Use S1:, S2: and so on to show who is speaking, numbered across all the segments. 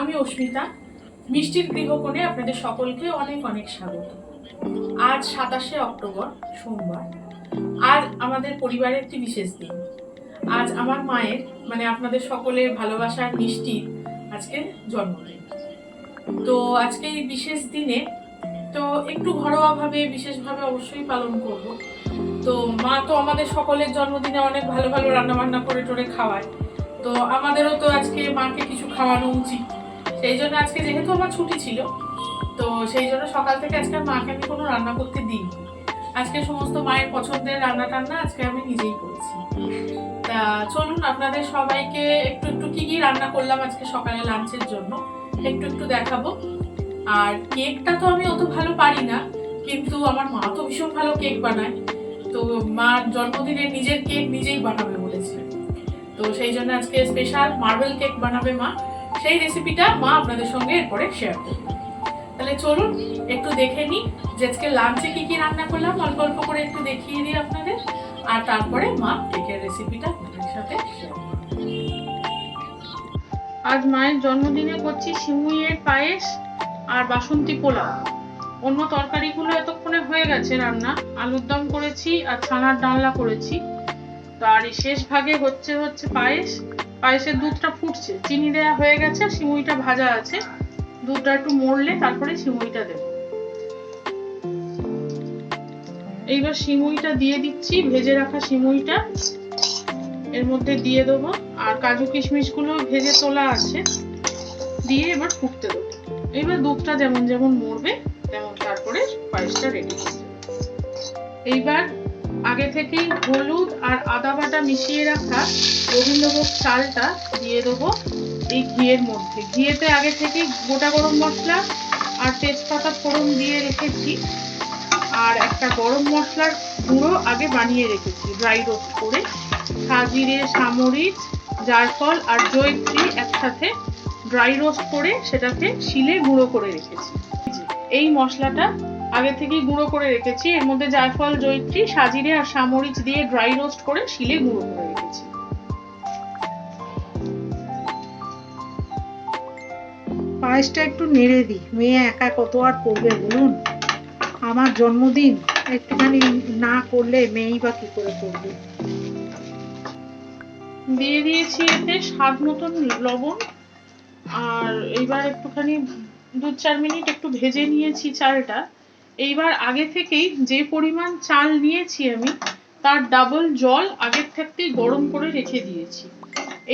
S1: আমি অস্মিতা। মিষ্টির গৃহকোণে আপনাদের সকলকে অনেক অনেক স্বাগত। আজ সাতাশে অক্টোবর, সোমবার। আজ আমাদের পরিবারের একটি বিশেষ দিন। আজ আমার মায়ের মানে আপনাদের সকলের ভালোবাসার মিষ্টির আজকে জন্মদিন। তো আজকে এই বিশেষ দিনে তো একটু ঘরোয়াভাবে, বিশেষভাবে অবশ্যই পালন করব। তো মা তো আমাদের সকলের জন্মদিনে অনেক ভালো ভালো রান্না বান্না করে টোরে খাওয়ায়। তো আমাদেরও তো আজকে মাকে কিছু খাওয়ানো উচিত। সেই জন্য আজকে যেহেতু আমার ছুটি ছিল, তো সেই জন্য সকাল থেকে আজকে মাকে আমি কোনো রান্না করতে দিই আজকে সমস্ত মায়ের পছন্দের রান্না টান্না আজকে আমি নিজেই করেছি। তা চলুন, আপনাদের সবাইকে একটু একটু কি কি রান্না করলাম আজকে সকালে লাঞ্চের জন্য, একটু একটু দেখাবো। আর কেকটা তো আমি অত ভালো পারি না, কিন্তু আমার মা তো ভীষণ ভালো কেক বানায়। তো মার জন্মদিনে নিজের কেক নিজেই বানাবে বলেছে। তো সেই জন্য আজকে স্পেশাল মার্বেল কেক বানাবে মা। সেই রেসিপিটা মা আপনাদের সঙ্গে এরপরে শেয়ার করবে। তাহলে চলুন, একটু দেখে নিই যে আজকে লাঞ্চে কি কি রান্না করলাম। অল্প অল্প করে একটু দেখিয়ে দিই আপনাদের। আর তারপরে মা কেকের রেসিপিটা আপনাদের সাথে শেয়ার আজ মায়ের জন্মদিনে করছি সিমুইয়ের পায়েস আর বাসন্তী পোলাও। অন্য তরকারিগুলো এতক্ষণে হয়ে গেছে রান্না। আলুর দম করেছি আর ছানার ডালনা করেছি। তো আর শেষ ভাগে হচ্ছে হচ্ছে পায়েস। পায়েসের দুধটা ফুটছে। চিনি দেওয়া হয়ে গেছে, সিমুইটা ভাজা আছে। দুধটা একটু মরলে তারপরে সিমুইটা দেব। এইবার সিমুইটা দিয়ে দিচ্ছি, ভেজে রাখা সিমুইটা। এর মধ্যে দিয়ে দেবো। আর কাজু কিশমিশগুলো ভেজে তোলা আছে। দিয়ে এবার ফুটতে দেবো। এবার দুধটা যেমন যেমন মরবে, তেমন তারপরে পায়েসটা রেডি হয়ে যাবে। এইবার আগে থেকেই হলুদ আর আদা বাটা মিশিয়ে রাখা গোবিন্দভোগ চালটা দিয়ে দেবো এই ঘিয়ের মধ্যে। ঘিয়েতে আগে থেকে গোটা গরম মশলা আর তেজপাতা ফোড়ন দিয়ে রেখেছি। আর একটা গরম মশলার গুঁড়ো আগে বানিয়ে রেখেছি ড্রাই রোস্ট করে। সাজিরে সামরিচ জায়ফল আর জয়ত্রী একসাথে ড্রাই রোস্ট করে সেটাকে শিলে গুঁড়ো করে রেখেছি। এই মশলাটা আগে থেকেই গুঁড়ো করে রেখেছি। এর মধ্যে জায়ফল জয়ত্রী সাজিরে আর সামরিচ দিয়ে ড্রাই রোস্ট করে শিলে গুঁড়ো করে রেখেছি।
S2: পায়েসটা একটু নেড়ে দিই। মেয়ে একা কত আর করবে বলুন? আমার জন্মদিন একটুখানি না করলে মেয়েই বা কি করে করবে?
S1: দিয়ে দিয়েছি এতে স্বাদ মতন লবণ। আর এইবার একটুখানি দু চার মিনিট একটু ভেজে নিয়েছি চালটা। এইবার আগে থেকেই যে পরিমাণ চাল নিয়েছি আমি, তার ডাবল জল আগের থাকতেই গরম করে রেখে দিয়েছি।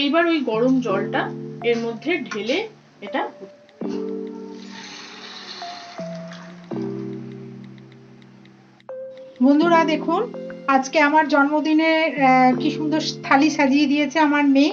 S1: এইবার ওই গরম জলটা এর মধ্যে ঢেলে এটা
S2: বন্ধুরা দেখুন, আজকে আমার জন্মদিনে কি সুন্দর থালি সাজিয়ে দিয়েছে আমার মেয়ে।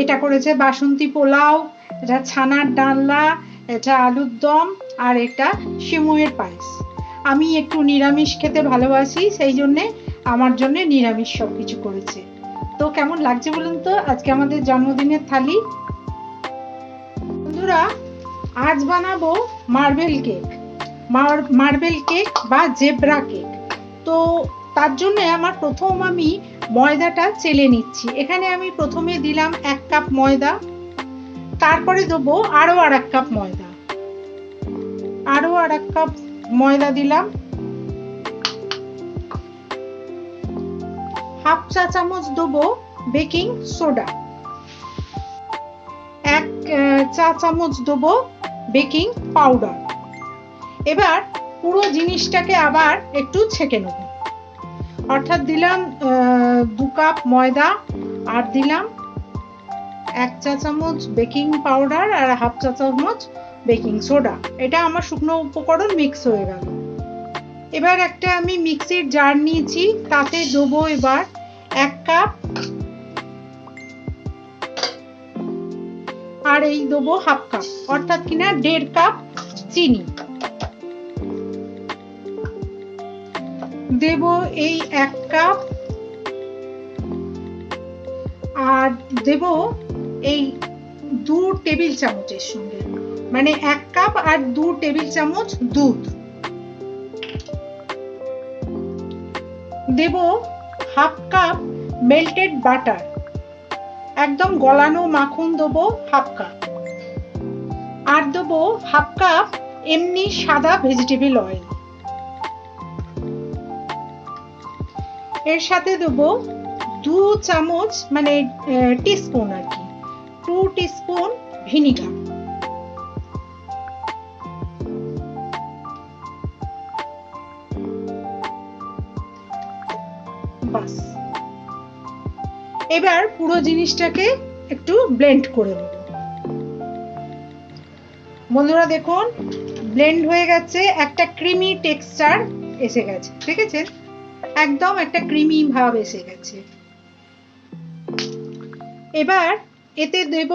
S2: এটা করেছে বাসন্তী পোলাও, এটা ছানার ডালনা, এটা আলুর দম আর এটা সিমুয়ের পায়েস। আমি একটু নিরামিষ খেতে ভালোবাসি, সেই জন্যে আমার জন্যে নিরামিষ সব কিছু করেছে। তো কেমন লাগছে বলুন তো? আজকে আমাদের জন্মদিনের থালি। বন্ধুরা, আজ বানাবো মার্বেল কেক। মার্বেল কেক বা জেব্রা কেক। তো তার জন্য আমার প্রথম আমি ময়দাটা চেলে নিচ্ছি। এখানে আমি প্রথমে দিলাম এক কাপ ময়দা, তারপরে দেবো আরও আর এক কাপ ময়দা। আরও আর এক কাপ ময়দা দিলাম। হাফ চা চামচ দেবো বেকিং সোডা। এক চা চামচ দেবো বেকিং পাউডার। এবার পুরো জিনিসটাকে আবার একটু ছেঁকে নেব। অর্থাৎ দিলাম দু কাপ ময়দা আর দিলাম এক চা চামচ বেকিং পাউডার আর হাফ চা চামচ বেকিং সোডা। এটা আমার শুকনো উপকরণ মিক্স হয়ে গেল। এবার একটা আমি মিক্সির জার নিয়েছি, তাতে দেবো এবার এক কাপ আর এই দেবো হাফ কাপ, অর্থাৎ কিনা দেড় কাপ চিনি। দেব এই এক কাপ আর দেব এই দু টেবিল চামচের সঙ্গে। মানে এক কাপ আর দু টেবিল চামচ দুধ। দেব হাফ কাপ মেল্টেড বাটার একদম গলানো মাখন দেবো হাফ কাপ। আর দেবো হাফ কাপ এমনি সাদা ভেজিটেবল অয়েল এর সাথে দেবো দু চামচ মানে টিস্পুন আর কি। টু টিস্পুন ভিনিগার এবার পুরো জিনিসটাকে একটু ব্লেন্ড করে নেব বন্ধুরা দেখুন ব্লেন্ড হয়ে গেছে, একটা ক্রিমি টেক্সচার এসে গেছে, ঠিক আছে? একদম একটা ক্রিমি ভাব এসে গেছে। এবার এতে দেব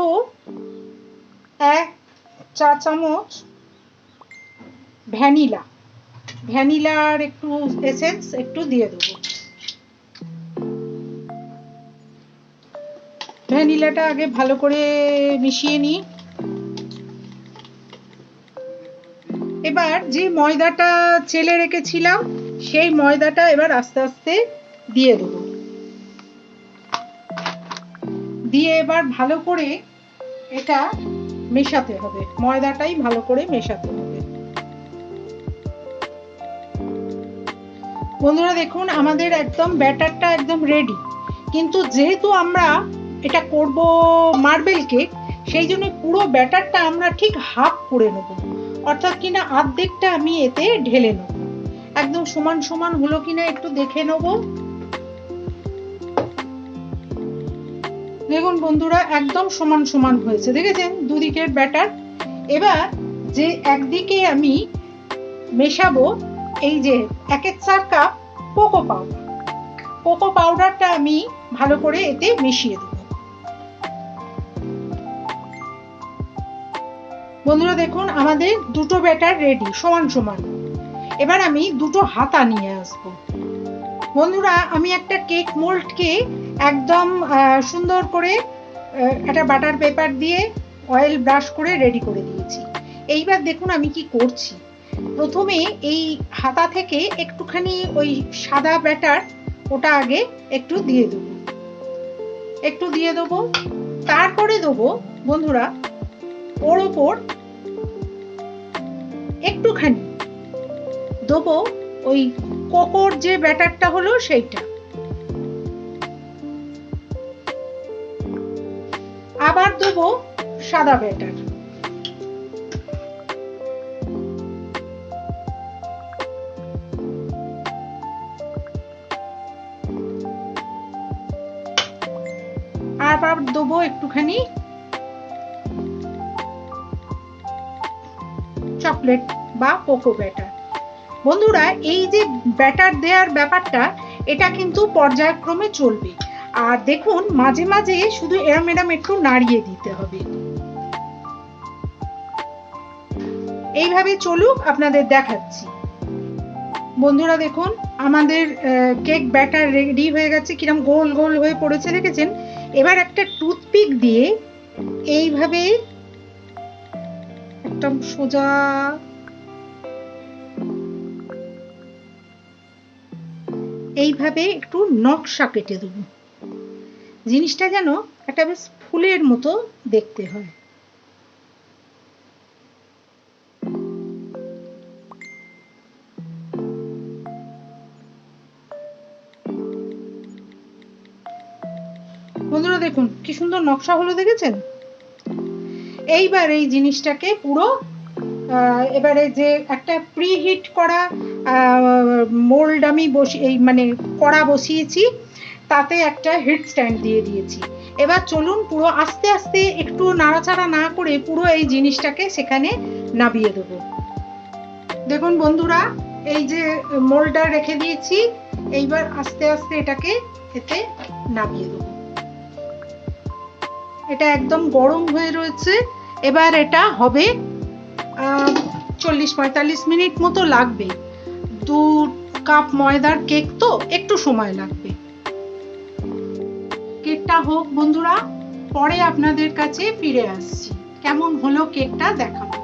S2: এক চা চামচ ভ্যানিলা। ভ্যানিলার একটু এসেন্স একটু দিয়ে দেবো। ভ্যানিলাটা আগে ভালো করে মিশিয়ে নিই। এবার যে ময়দাটা চেলে রেখেছিলাম, সেই ময়দাটা এবার আস্তে আস্তে দিয়ে দেবো। দিয়ে এবার ভালো করে এটা মেশাতে হবে। ময়দাটাই ভালো করে মেশাতে হবে। বন্ধুরা দেখুন, আমাদের একদম ব্যাটারটা একদম রেডি কিন্তু যেহেতু আমরা এটা করব মার্বেল কেক সেই জন্য পুরো ব্যাটারটা আমরা ঠিক হাফ করে নেব। অর্থাৎ কিনা অর্ধেকটা আমি এতে ঢেলে নেব। একদম সমান সমান হলো কিনা একটু দেখে নেব। দেখুন বন্ধুরা, একদম সমান সমান হয়েছে, দেখেছেন? দুদিকের ব্যাটার। এবার যে একদিকে আমি মেশাবো, এই যে একের চার কাপ কোকো পাউডার। কোকো পাউডারটা আমি ভালো করে এতে মিশিয়ে দেবো। বন্ধুরা দেখুন, আমাদের দুটো ব্যাটার রেডি সমান সমান। এবার আমি দুটো হাতা নিয়ে আসব। বন্ধুরা, আমি একটা কেক মোল্ডকে একদম সুন্দর করে একটা বাটার পেপার দিয়ে অয়েল ব্রাশ করে রেডি করে দিয়েছি। এইবার দেখুন আমি কি করছি। প্রথমে এই হাতা থেকে একটুখানি ওই সাদা ব্যাটার ওটা আগে একটু দিয়ে দেবো। একটু দিয়ে দেবো। তারপরে দেবো, বন্ধুরা, ওর ওপর একটুখানি। দেবো ওই কোকোর যে ব্যাটারটা হলো সেইটা। আবার দেবো সাদা ব্যাটার। আবার দেবো একটুখানি চকলেট বা কোকো ব্যাটার বন্ধুরা, এই যে ব্যাটার দেওয়ার ব্যাপারটা, এটা কিন্তু পর্যায়ক্রমে চলবে। আর দেখুন, মাঝে মাঝে শুধু এরম এরম একটু নাড়িয়ে দিতে হবে। এইভাবে চলুক, আপনাদের দেখাচ্ছি। বন্ধুরা, দেখুন, আমাদের কেক ব্যাটার রেডি হয়ে গেছে, কিরম গোল গোল হয়ে পড়েছে, দেখেছেন? এবার একটা টুথপিক দিয়ে এইভাবে একদম সোজা। এইভাবে একটু নকশা কেটে দেব। জিনিসটা যেন একটা বেশ ফুলের মতো দেখতে হয়। বন্ধুরা দেখুন, কি সুন্দর নকশা হলো দেখেছেন? এইবার এই জিনিসটাকে পুরো এবারে যে একটা প্রিহিট করা মোল্ড আমি বসি, এই মানে কড়া বসিয়েছি, তাতে একটা হিট স্ট্যান্ড দিয়ে দিয়েছি। এবার চলুন পুরো আস্তে আস্তে একটু নাড়াচাড়া না করে পুরো এই জিনিসটাকে সেখানে নাবিয়ে দেবো। দেখুন বন্ধুরা, এই যে মোল্ডটা রেখে দিয়েছি, এইবার আস্তে আস্তে এটাকে এতে নামিয়ে দেবো। এটা একদম গরম হয়ে রয়েছে। এবার এটা হবে চল্লিশ পঁয়তাল্লিশ মিনিট মতো লাগবে। দু কাপ ময়দার কেক তো একটু সময় লাগবে। কেকটা হোক বন্ধুরা, পরে আপনাদের কাছে ফিরে আসছি। কেমন হলো কেকটা দেখাবো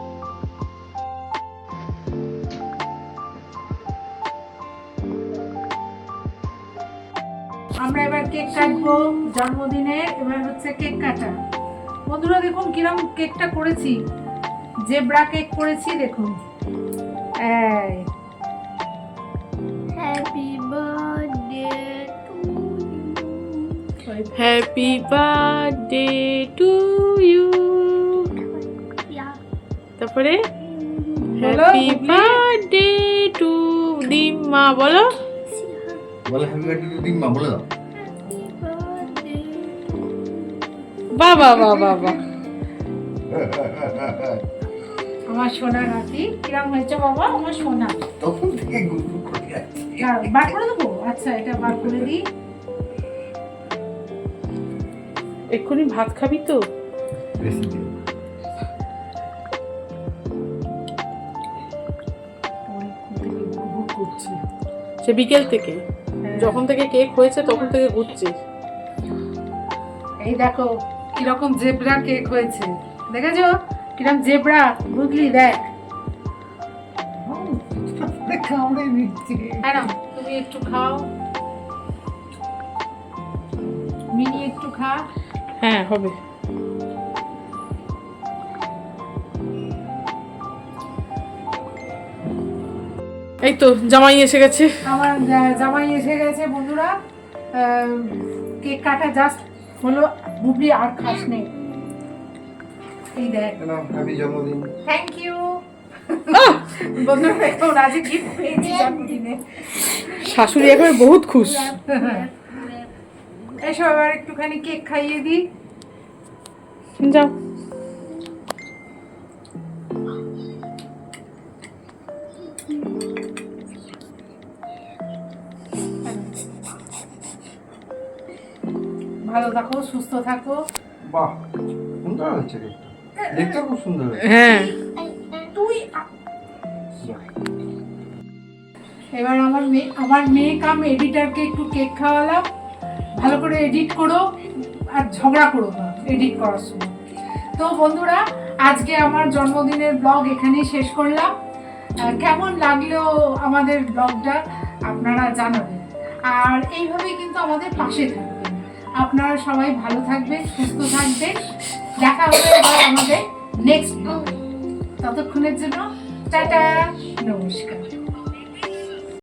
S2: আমরা এবার কেক কাটবো জন্মদিনের, এবার হচ্ছে কেক কাটা। বন্ধুরা দেখুন কিরম কেকটা করেছি। জেব্রা কেক করেছি দেখুন। এই।
S3: Happy birthday to you.
S2: ওই
S1: হ্যাপি বার্থডে টু ইউ তারপরে?
S2: বলো,
S1: হ্যাপি। বার্থডে টু দিম্মা বলো।
S4: বলো হ্যাপি বার্থডে টু দিম্মা বলে দাও।
S1: বাবা বাবা বাবা
S2: আমার সোনা নাতি কিরম হয়েছে বাবা? আমার সোনা।
S4: তখন থেকে গুনগুন করে
S2: দাঁড়াও, বার করে দেবো? আচ্ছা এটা বার করে দিই।
S1: এক্ষুনি ভাত খাবি তো? সে বিকেল থেকে।
S2: হ্যাঁ।
S1: যখন থেকে কেক হয়েছে তখন থেকে ঘুরছে
S2: এই দেখো কীরকম জেব্রা কেক হয়েছে। দেখেছ? কীরকম জেব্রা? বুঝলি দেখ।
S4: কামড়ে নিচ্ছে
S2: তুমি একটু খাও। মিনি একটু খা।
S1: হ্যাঁ হবে। এই তো জামাই এসে গেছে।
S2: আমার জামাই এসে গেছে বন্ধুরা। কেক কাটা জাস্ট হলো বুবলি আর খাস নেই। এই দেখ।
S4: হ্যাপি জন্মদিন।
S2: থ্যাংক ইউ
S1: শাশুড়ি এখন বহুত খুশ।
S2: এসো এবার একটুখানি কেক খাইয়ে দিই।
S1: যাও।
S2: ভালো থাকো সুস্থ থাকো।
S4: বাহ সুন্দর হয়েছে দেখতে। খুব সুন্দর
S1: হ্যাঁ।
S2: তুই এবার আমার মেয়ে আমার মেয়ে কাম এডিটারকে একটু কেক খাওয়ালাম। ভালো করে এডিট করো আর ঝগড়া করো না এডিট করার সময়। তো বন্ধুরা আজকে আমার জন্মদিনের ব্লগ এখানেই শেষ করলাম। কেমন লাগল আমাদের ব্লগটা আপনারা জানাবেন। আর এইভাবেই কিন্তু আমাদের পাশে থাকবেন আপনারা সবাই ভালো থাকবেন, সুস্থ থাকবেন। দেখা হবে আবার আমাদের নেক্সট ততক্ষণের জন্য, টাটা, নমস্কার।